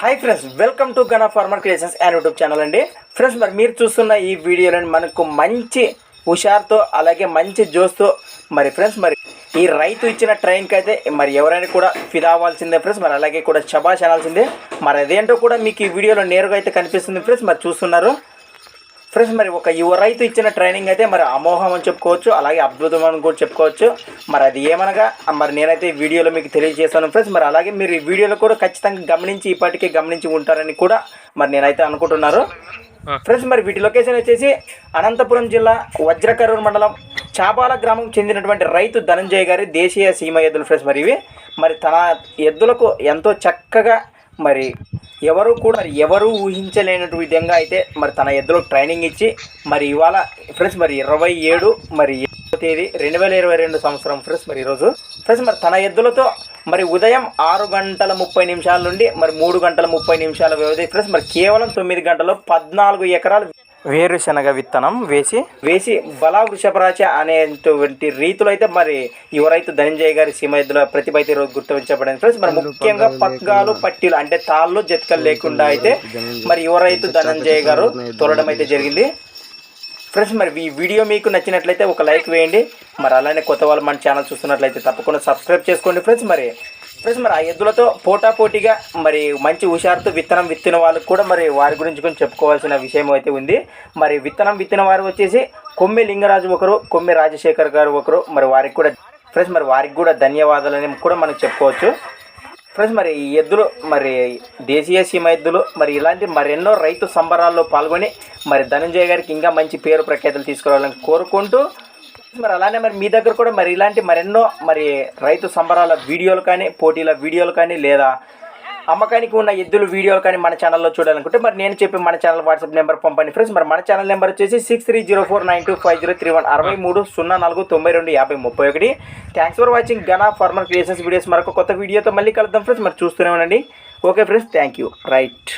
Hi friends welcome to Gana farmer creations and YouTube channel అండి. Friends మరి మీరు చూస్తున్న ఈ వీడియోలో మనకు మంచి హుషార్తో అలాగే మంచి జోస్తో మరి ఫ్రెండ్స్ మరి ఈ రైతు ఇచ్చిన ట్రైన్కి అయితే మరి ఎవరైనా కూడా ఫిదా అవ్వాల్సిందే ఫ్రెండ్స్ మరి అలాగే కూడా చబాష్ అనాల్సిందే. మరి అదేంటో కూడా మీకు ఈ వీడియోలో నేరుగా అయితే కనిపిస్తుంది ఫ్రెండ్స్ మరి చూస్తున్నారు. ఫ్రెండ్స్ మరి ఒక యువ రైతు ఇచ్చిన ట్రైనింగ్ అయితే మరి అమోఘం అని చెప్పుకోవచ్చు అలాగే అద్భుతం అని కూడా చెప్పుకోవచ్చు. మరి అది ఏమనగా మరి నేనైతే ఈ వీడియోలో మీకు తెలియజేస్తాను ఫ్రెండ్స్ మరి అలాగే మీరు ఈ వీడియోలో కూడా ఖచ్చితంగా గమనించి ఇప్పటికే గమనించి ఉంటారని కూడా మరి నేనైతే అనుకుంటున్నారు. ఫ్రెండ్స్ మరి వీటి లొకేషన్ వచ్చేసి అనంతపురం జిల్లా వజ్రకరూరు మండలం చాబాల గ్రామం చెందినటువంటి రైతు ధనంజయ్ గారి దేశీయ సీమ ఎద్దులు. ఫ్రెండ్స్ మరి ఇవి మరి తన ఎద్దులకు ఎంతో చక్కగా మరి ఎవరు కూడా ఎవరు ఊహించలేనటు విధంగా అయితే మరి తన ఎద్దులో ట్రైనింగ్ ఇచ్చి మరి ఇవాళ ఫ్రెండ్స్ మరి ఇరవై ఏడు మరి తేదీ రెండు వేల ఇరవై రెండు సంవత్సరం ఫ్రెండ్స్ మరి ఈరోజు. ఫ్రెండ్స్ మరి తన ఎద్దులతో మరి ఉదయం ఆరు గంటల ముప్పై నిమిషాల నుండి మరి మూడు గంటల ముప్పై నిమిషాల వ్యవధి ఫ్రెండ్స్ మరి కేవలం తొమ్మిది గంటల్లో పద్నాలుగు ఎకరాలు వేరుశనగ విత్తనం వేసి వేసి బలా వృషభరాజ అనేటువంటి రీతిలో అయితే మరి యువ రైతు ధనంజయ్ గారి సీమ ఎద్దుల ప్రతిభ అయితే గుర్తించబడింది. ఫ్రెండ్స్ మరి ముఖ్యంగా పగ్గాలు పట్టీలు అంటే తాళ్ళు జతకలు లేకుండా అయితే మరి యువ రైతు ధనంజయ్ గారు తోలడం అయితే జరిగింది. ఫ్రెండ్స్ మరి ఈ వీడియో మీకు నచ్చినట్లయితే ఒక లైక్ వేయండి. మరి అలానే కొత్త వాళ్ళు మన ఛానల్ చూస్తున్నట్లయితే తప్పకుండా సబ్స్క్రైబ్ చేసుకోండి ఫ్రెండ్స్. మరి ఫ్రెండ్స్ మరి ఆ ఎద్దులతో పోటాపోటీగా మరి మంచి హుషారుతో విత్తనం విత్తిన వాళ్ళకు కూడా మరి వారి గురించి కొంచెం చెప్పుకోవాల్సిన విషయం అయితే ఉంది. మరి విత్తనం విత్తిన వారు వచ్చేసి కొమ్మి లింగరాజు ఒకరు కొమ్మి రాజశేఖర్ గారు ఒకరు. మరి వారికి కూడా ఫ్రెండ్స్ మరి వారికి కూడా ధన్యవాదాలని కూడా మనం చెప్పుకోవచ్చు. ఫ్రెండ్స్ మరి ఈ ఎద్దులు మరి దేశీయ సీమ ఎద్దులు మరి ఇలాంటి మరెన్నో రైతు సంబరాల్లో పాల్గొని మరి ధనంజయ గారికి ఇంకా మంచి పేరు ప్రఖ్యాతులు తీసుకురావాలని కోరుకుంటూ మరి అలానే మరి మీ దగ్గర కూడా మరి ఇలాంటి మరెన్నో మరి రైతు సంబరాల వీడియోలు కానీ పోటీల వీడియోలు కానీ లేదా అమ్మకానికి ఉన్న ఎద్దులు వీడియోలు కానీ మన ఛానల్లో చూడాలనుకుంటే మరి నేను చెప్పి మన ఛానల్ వాట్సాప్ నెంబర్ పంపండి. ఫ్రెండ్స్ మరి మన ఛానల్ నెంబర్ వచ్చేసి six three zero four nine two five zero three one అరవై మూడు సున్నా నాలుగు తొంభై రెండు యాభై ముప్పై ఒకటి. Thanks for watching Gana farmer creations videos మరొక కొత్త వీడియోతో మళ్ళీ కలుద్దాం. ఫ్రెండ్స్ మరి చూస్తూనే ఉండండి. Okay friends thank you right